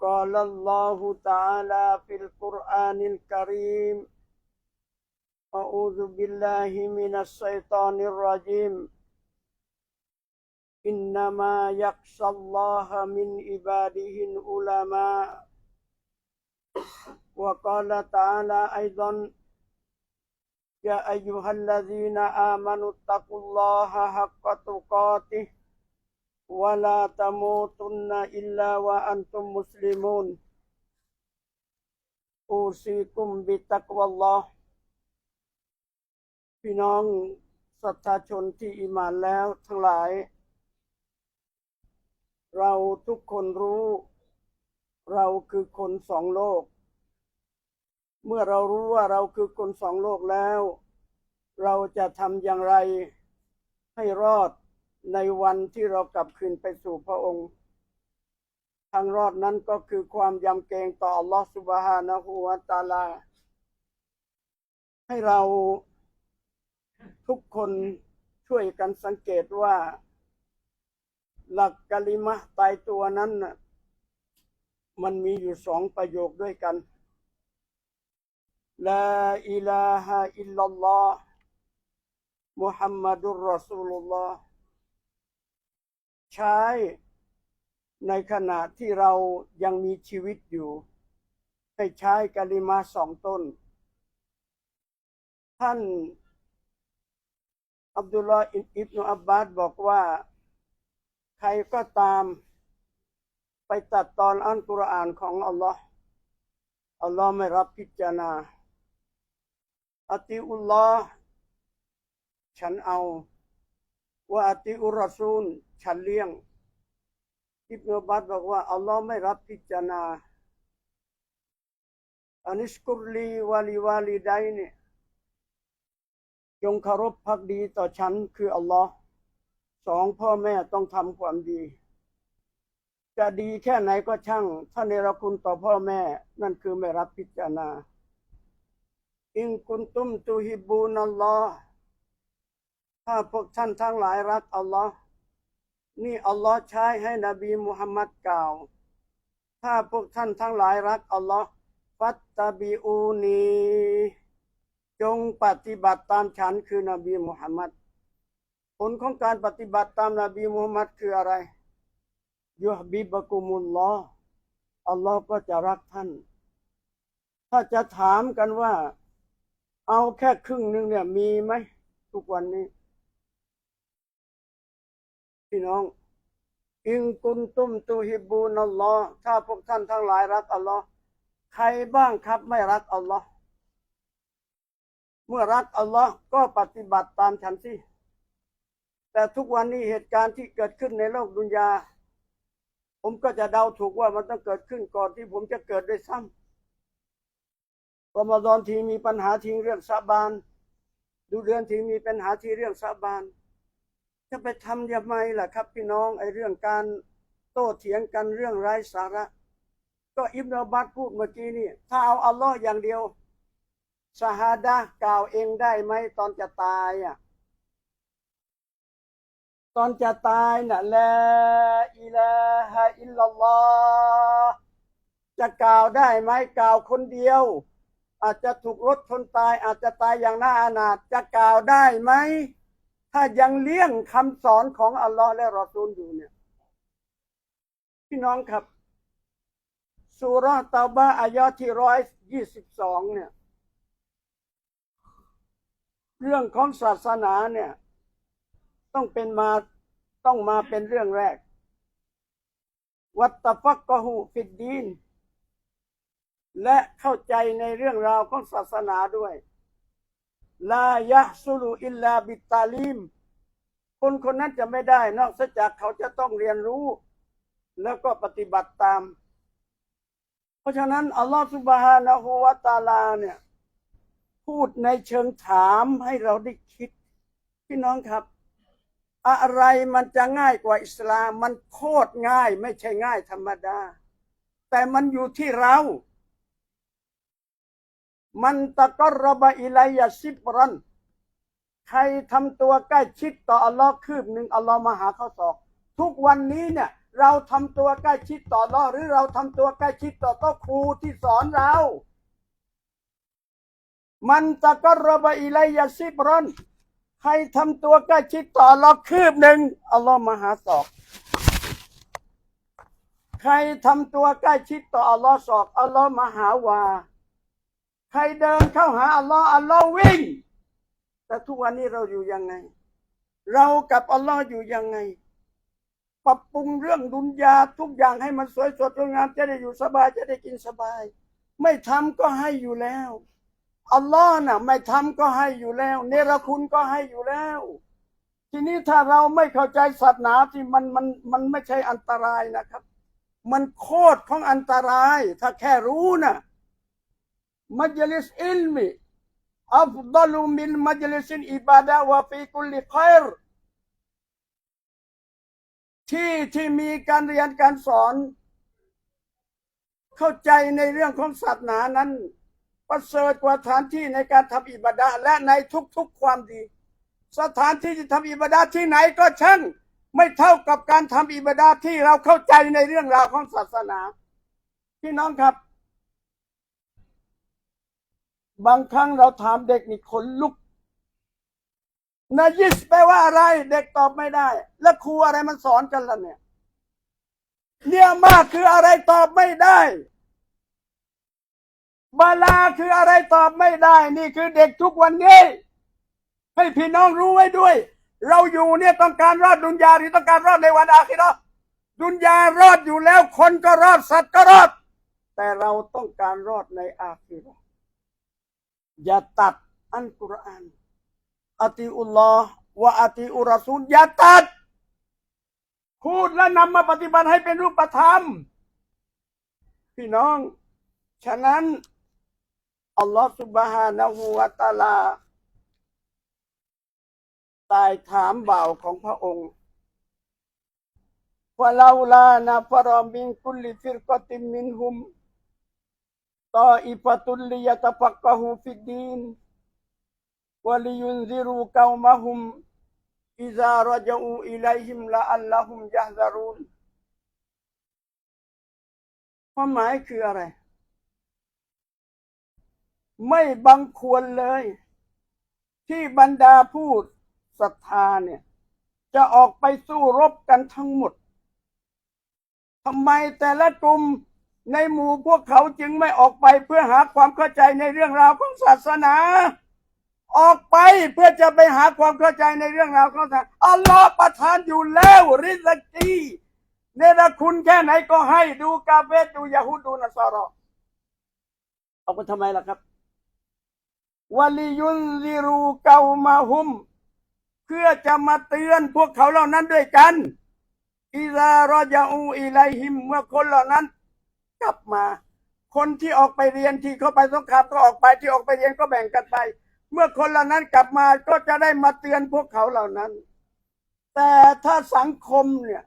قال الله تعالى في القرآن الكريم أعوذ بالله من الشيطان الرجيم. إنما يخشى الله من عباده العلماء. وقال تعالى أيضا يا أيها الذين آمنوا اتقوا الله حق تقاته ولا تموتن إلا وأنتم مسلمون أوصيكم بتقوى الله พี่น้องศรัทธาชนที่อิมานแล้วทั้งหลาย เราทุกคนรู้ เราคือคนสองโลก เมื่อเรารู้ว่าเราคือคนสองโลกแล้ว เราจะทำอย่างไรให้รอด ในวันที่เรากลับคืนไปสู่พระองค์ ทางรอดนั้นก็คือความยำเกรงต่ออัลลอฮฺสุบฮานะฮูวะตาลา ให้เราทุกคนช่วยกันสังเกตว่า หลักกลิมะห์ตายตัวนั้นมันมีอยู่สองประโยคด้วยกันลาอิลาฮะอิลลัลลอฮ์มุฮัมมัดุรรอซูลุลลอฮ์ ใช้ในขณะที่เรายังมีชีวิตอยู่ ให้ใช้กะลิมาสองต้น ท่าน อับดุลลอฮ์อิบนุอับบาสบอกว่า ใครก็ตาม ไปตัดตอนอันกุรอานของอัลลอฮ์อัลลอฮ์ไม่รับพิจารณาอัติอุลลอฮ์ฉันเอาว่าอัติอุรอซูล ฉันเลี้ยง อิบนุอับบาสบอกว่าอัลลอฮ์ไม่รับพิจารณาอานิสกุรลีวาลีวาลีไดเนี่ยจงคารพพักดีต่อฉันคืออัลลอฮ์สองพ่อแม่ต้องทำความดี จะดีแค่ไหนก็ช่าง ถ้าเนรคุณต่อพ่อแม่ นั่นคือไม่รับพิจารณา อิงกุนตุมตูฮิบูนัลลอฮ์ถ้าพวกท่านทั้งหลายรักอัลลอฮ์ นี่อัลลอฮ์ใช้ให้นบีมุฮัมมัดกล่าว ถ้าพวกท่านทั้งหลายรักอัลลอฮ์ฟัตตาบิอูนีจงปฏิบัติตามฉันคือนบีมุฮัมมัดผลของการปฏิบัติตามนบีมุฮัมมัดคืออะไรยุฮบิบกุมุลลอ์อัลลอฮ์ก็จะรักท่าน ถ้าจะถามกันว่า เอาแค่ครึ่งหนึ่งเนี่ยมีไหมทุกวันนี้ พี่น้อง อิงกุนตุมตูฮิบูนัลลอฮ์ถ้าพวกท่านทั้งหลายรักอัลลอฮ์ใครบ้างครับไม่รักอัลลอฮ์เมื่อรักอัลลอฮ์ก็ปฏิบัติตามฉันสิแต่ทุกวันนี้เหตุการณ์ที่เกิดขึ้นในโลกดุนยา ผมก็จะเดาถูกว่ามันต้องเกิดขึ้นก่อนที่ผมจะเกิดด้วยซ้ำรอมฎอนทีมีปัญหาทีเรื่องสาบาน ดูเดือนทีมีปัญหาทีเรื่องสาบาน จะไปทำยังไงล่ะครับ พี่น้องไอ้เรื่องการโต้เถียงกันเรื่องไร้สาระ ก็อิบนาบัตพูดเมื่อกี้นี่ ถ้าเอาอัลลอฮ์อย่างเดียวชาฮาดะกล่าวเองได้ไหมตอนจะตายอะตอนจะตายน่ะละอิลาฮะอิลลัลลอฮ์จะกล่าวได้ไหมกล่าวคนเดียว อาจจะถูกรถชนตาย อาจจะตายอย่างน่าอนาถจะกล่าวได้ไหม ถ้ายังเลี่ยงคำสอนของอัลลอฮ์และรอซูลอยู่เนี่ย พี่น้องครับสุราตาบะอายะที่ร้อยยี่สิบสองเนี่ย เรื่องของศาสนาเนี่ย ต้องเป็นมาต้องมาเป็นเรื่องแรก วัตฟักกหูฟิดดีน และเข้าใจในเรื่องราวของศาสนาด้วย ลายะสุลุอิลลาบิตาลิมคนคนนั้นจะไม่ได้นอกจากเขาจะต้องเรียนรู้ แล้วก็ปฏิบัติตาม เพราะฉะนั้น อัลลอฮฺสุบฮานะฮูวะตาลาเนี่ย พูดในเชิงถามให้เราได้คิด พี่น้องครับ อะไรมันจะง่ายกว่าอิสลาม มันโคตรง่าย ไม่ใช่ง่ายธรรมดา แต่มันอยู่ที่เรา มันตะกรบะอิลัยยะซิบรัน ใครทำตัวใกล้ชิดต่ออัลลอฮ์คืบหนึ่งอัลลอฮ์มาหาข้อศอก ทุกวันนี้เนี่ยเราทำตัวใกล้ชิดต่ออัลลอฮ์หรือเราทำตัวใกล้ชิดต่อต๊ะครูที่สอนเรา มันตะกรบะอิลัยยะซิบรัน ใครทำตัวใกล้ชิดต่ออัลลอฮ์คืบหนึ่งอัลลอฮ์มหาศอกใครทำตัวใกล้ชิดต่ออัลลอฮ์ศอกอัลลอฮ์มหาวา ใครเดินเข้าหาอัลลอฮ์อัลลอฮ์วิ่ง แต่ทุกวันนี้เราอยู่ยังไง เรากับอัลลอฮ์อยู่ยังไง ปรับปรุงเรื่องดุนยาทุกอย่างให้มันสวยสดงดงามจะได้อยู่สบายจะได้กินสบาย ไม่ทำก็ให้อยู่แล้วอัลลอฮ์น่ะไม่ทำก็ให้อยู่แล้ว เนรคุณก็ให้อยู่แล้ว ทีนี้ถ้าเราไม่เข้าใจศาสนาที่มันมันมันไม่ใช่อันตรายนะครับ มันโคตรของอันตราย ถ้าแค่รู้นะมั จลิสอิลมีอัฟดัลุมินมัจลิสินอิบาดะวะฟีกุลิขรที่ที่มีการเรียนการสอน เข้าใจในเรื่องของศาสนานั้นประเสริฐกว่าสถานที่ในการทำอิบาดะและในทุกๆความดี สถานที่ที่ทำอิบาดะที่ไหนก็ช่างไม่เท่ากับการทำอิบาดะที่เราเข้าใจในเรื่องราวของศาสนาพี่น้องครับ บางครั้งเราถามเด็กนี่ขนลุกนายิสแปลว่าอะไร เด็กตอบไม่ได้ แล้วครูอะไรมันสอนกันล่ะเนี่ย เนี่ยมากคืออะไรตอบไม่ได้บาลาคืออะไรตอบไม่ได้ นี่คือเด็กทุกวันนี้ ให้พี่น้องรู้ไว้ด้วย เราอยู่เนี่ยต้องการรอดดุนยาหรือต้องการรอดในวันอาคิราะห์ดุนยารอดอยู่แล้ว คนก็รอดสัตว์ก็รอด แต่เราต้องการรอดในอาคิราะห์ อย่าตัดอันกุรอานอัติอุลลอฮ์วะอัติอุรอซูลอย่าตัดพูดและนำมาปฏิบัติให้เป็นรูปธรรม พี่น้อง ฉะนั้น อัลลอฮฺสุบฮานะฮูวะตาลาตายถามบ่าวของพระองค์ว่าลาลานะฟรอมินคุลิฟิรกติมมินฮุม ตออิฟตุลลิยะตะฟักกะฮูฟิดดีนวะลิยุนซิรูกาวมะฮุมอิซารจอูอิลัยฮิมละอัลลอฮุมยะฮซารูนความหมายคืออะไร ไม่บังควรเลย ที่บรรดาผู้ศรัทธาเนี่ย จะออกไปสู้รบกันทั้งหมดทำไมแต่ละกลุ่ม ในหมู่พวกเขาจึงไม่ออกไปเพื่อหาความเข้าใจในเรื่องราวของศาสนา ออกไปเพื่อจะไปหาความเข้าใจในเรื่องราวของศาสนาอัลลอฮ์ประทานอยู่แล้วริสกีเนรคุณแค่ไหนก็ให้ดูกาเฟรดูยาฮูดูนัสรอเอาไปทำไมล่ะครับวะลิยุนซิรูเกามาฮุม เพื่อจะมาเตือนพวกเขาเหล่านั้นด้วยกันอิซารอจาอูอิไลฮิมเมื่อคนเหล่านั้น กลับมา คนที่ออกไปเรียนที่เขาไปสงครามก็ออกไปที่ออกไปเรียนก็แบ่งกันไป เมื่อคนเหล่านั้นกลับมาก็จะได้มาเตือนพวกเขาเหล่านั้น แต่ถ้าสังคมเนี่ย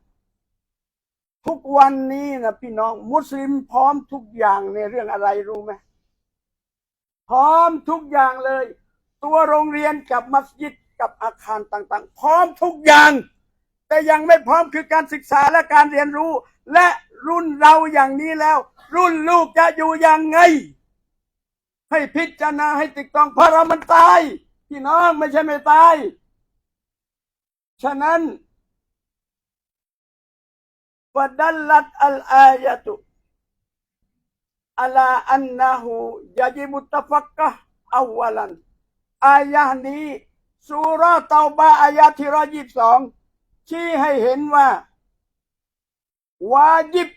ทุกวันนี้นะพี่น้อง มุสลิมพร้อมทุกอย่างในเรื่องอะไรรู้ไหมพร้อมทุกอย่างเลย ตัวโรงเรียนกับมัสยิดกับอาคารต่าง ๆ พร้อมทุกอย่าง แต่ยังไม่พร้อมคือการศึกษาและการเรียนรู้ และรุ่นเราอย่างนี้แล้ว รุ่นลูกจะอยู่ยังไง ให้พิจารณาให้ติดตองเพราะเรามันตายพี่น้องไม่ใช่ไม่ตาย ฉะนั้นวดัลลัตอัลอายะตุอัลาอันนะฮูยาจิบุตฟักกะอาวลันอายะนี้สุราเตาบะอายะที่ร้อยยี่สิบสองชี้ให้เห็นว่า วาจิบ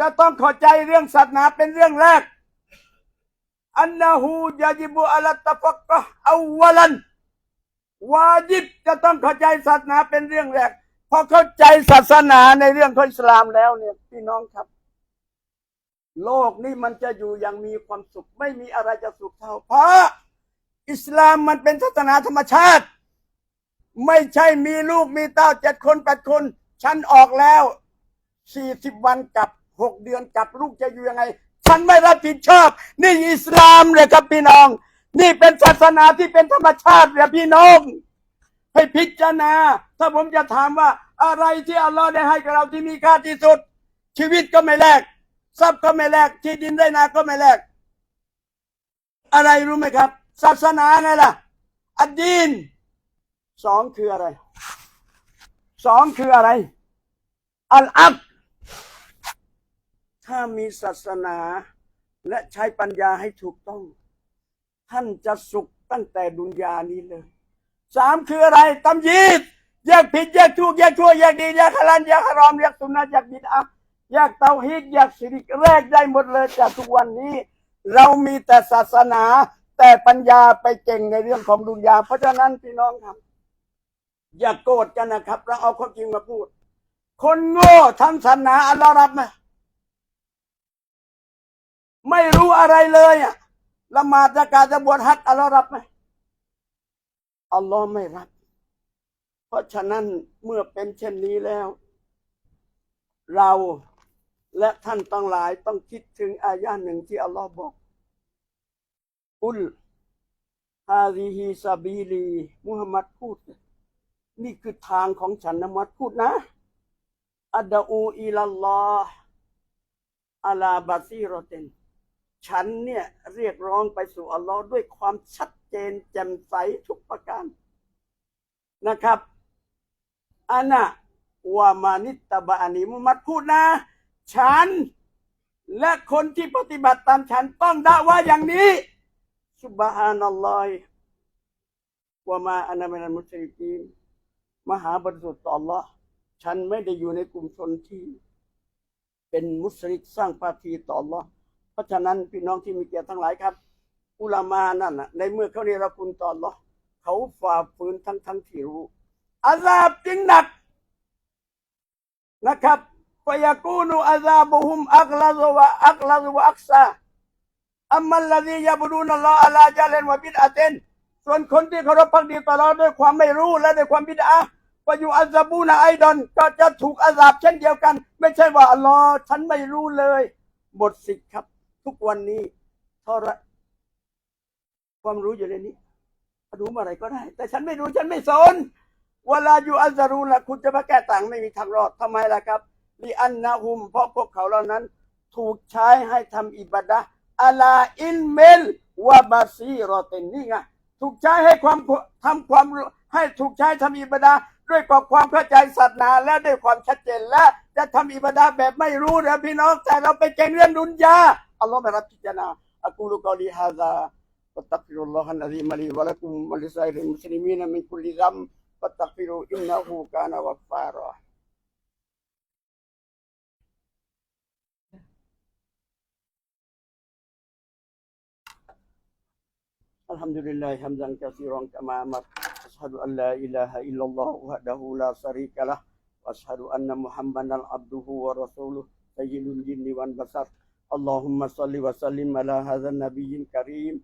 จะต้องเข้าใจเรื่องศาสนาเป็นเรื่องแรกอันนะฮูยาจิบุอัลตฟักกะอาวลันวาจิบจะต้องเข้าใจศาสนาเป็นเรื่องแรกพอเข้าใจศาสนาในเรื่องของอิสลามแล้วเนี่ยพี่น้องครับ โลกนี้มันจะอยู่อย่างมีความสุข ไม่มีอะไรจะสุขเท่า เพราะอิสลามมันเป็นศาสนาธรรมชาติ ไม่ใช่มีลูกมีเต้าเจ็ดคนแปดคน ฉันออกแล้ว สี่สิบวันกับหกเดือนกับลูกจะอยู่ยังไง ฉันไม่รับผิดชอบ นี่อิสลามเลยครับพี่น้อง นี่เป็นศาสนาที่เป็นธรรมชาติเลยพี่น้อง ให้พิจารณา ถ้าผมจะถามว่าอะไรที่อัลลอฮ์ได้ให้กับเราที่มีค่าที่สุด ชีวิตก็ไม่แลกทรัพย์ก็ไม่แลกที่ดินได้นาก็ไม่แลกอะไรรู้ไหมครับ ศาสนาไงล่ะ อัดดีนสองคืออะไรสองคืออะไร อัลอับ ถ้ามีศาสนาและใช้ปัญญาให้ถูกต้อง ท่านจะสุขตั้งแต่ดุนยานี้เลยสามคืออะไรตำยีดแยกผิดแยกถูกแยกชั่วแยกดีแยกฮาลาลแยกฮารอมแยกสุนนะแยกบิดอะแยกเตาฮีดแยกสิริกแรกได้หมดเลยจากทุกวันนี้ เรามีแต่ศาสนา แต่ปัญญาไปเก่งในเรื่องของดุนยา เพราะฉะนั้นพี่น้องครับ อย่าโกรธกันนะครับ เราเอาความจริงมาพูด คนโง่ทำศาสนาอัลลอฮ์รับไหม ไม่รู้อะไรเลยอะละหมาดจะการจะบวชฮัจอัลลอฮ์รับไหมอัลลอฮ์ไม่รับ เพราะฉะนั้นเมื่อเป็นเช่นนี้แล้ว เราและท่านต้องหลายต้องคิดถึงอายะหนึ่งที่อัลลอฮ์บอกอุลฮาซิฮิซาบีลีมุฮัมมัดพูด นี่คือทางของฉันนะมัดพูดนะอัดอูอิลลอฮ์อาลาบาซีรอเตน ฉันเนี่ยเรียกร้องไปสู่อัลลอฮ์ด้วยความชัดเจนแจ่มใสทุกประการนะครับอานะวามานิตบะอานีมุฮัมมัดพูดนะ ฉัน และคนที่ปฏิบัติตามฉันต้องด่าว่าอย่างนี้สุบฮานัลลอฮ์วะมาอานามินัลมุชริกีนมหาบริสุทธิ์ต่อ Allah ฉันไม่ได้อยู่ในกลุ่มชนที่ เป็นมุสลิกสร้างภาคีต่อ Allah เพราะฉะนั้นพี่น้องที่มีเกียรติทั้งหลายครับ อุลามานั่นน่ะในเมื่อเขาเนรคุณตอ Allah เขาฝ่าฝืนทั้งทั้งที่รู้อาซาบจึงหนักนะครับฟยากูนุอาซาบุฮุมอักลาซวะอักลาซวะอักซาอัมมัลลดียาบุดูนัลลอฮอัลาจาเลนวะบิดอาเตนส่วนคนที่เคารพพักดีต่อเราด้วยความไม่รู้และด้วยความบิดาปอยู่อัซาบูนะไอดอนก็จะถูกอาซาบเช่นเดียวกัน ไม่ใช่ว่าอัลลอฮ์ฉันไม่รู้เลยหมดสิทธิ์ครับ ทุกวันนี้ทรความรู้อยู่ในนี้รู้มื่อไรก็ได้ แต่ฉันไม่รู้ฉันไม่สนเวลาอยู่อัลซารูละคุณจะมาแก้ต่างไม่มีทางรอดทำไมล่ะครับลีอันนะฮุม เพราะพวกเขาเหล่านั้น ถูกใช้ให้ทำอิบาดะอาลาอินเมลวะบาซีรอเตนนี่ไงถูกใช้ให้ความทำความให้ถูกใช้ทำอิบาดะด้วยความเข้าใจศาสนาและด้วยความชัดเจนและจะทำอิบาดะแบบไม่รู้นะพี่น้องแต่เราไปเก่งเรื่องดุนยา Allah meratikana aku lu kau lihat Fattakfirullah al-azim li walakum wa lisair muslimin min kulli zam Fattakfiru innahu kana waffara Alhamdulillah hamdan kathiran kama amat Ashadu an la ilaha illallah wahdahu la sarika lah. Ashadu anna muhammadan abduhu wa rasuluh. Sayyidun jinni wan basar. اللهم صل وسلم على هذا النبي الكريم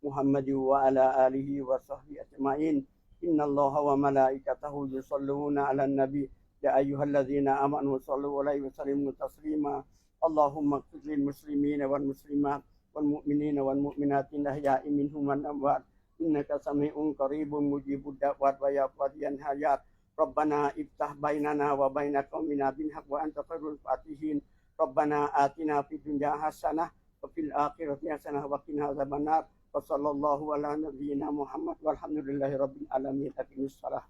محمد وعلى آله وصحبه أجمعين. إن الله وملائكته يصلون على النبي. يا أيها الذين آمنوا صلوا عليه وسلموا تسليما. اللهم اغفر للمسلمين والمسلمات والمؤمنين والمؤمنات الأحياء منهم والأموات إنك سميع قريب مجيب الدعوات ويا قاضي الحاجات ربنا افتح بيننا وبين قومنا بالحق وأنت خير الفاتحين. ربنا آتنا في الدنيا حسنة وفي الآخرة حسنة وقنا عذاب النار وصلى الله على نبينا محمد والحمد لله رب العالمين أقم الصلاة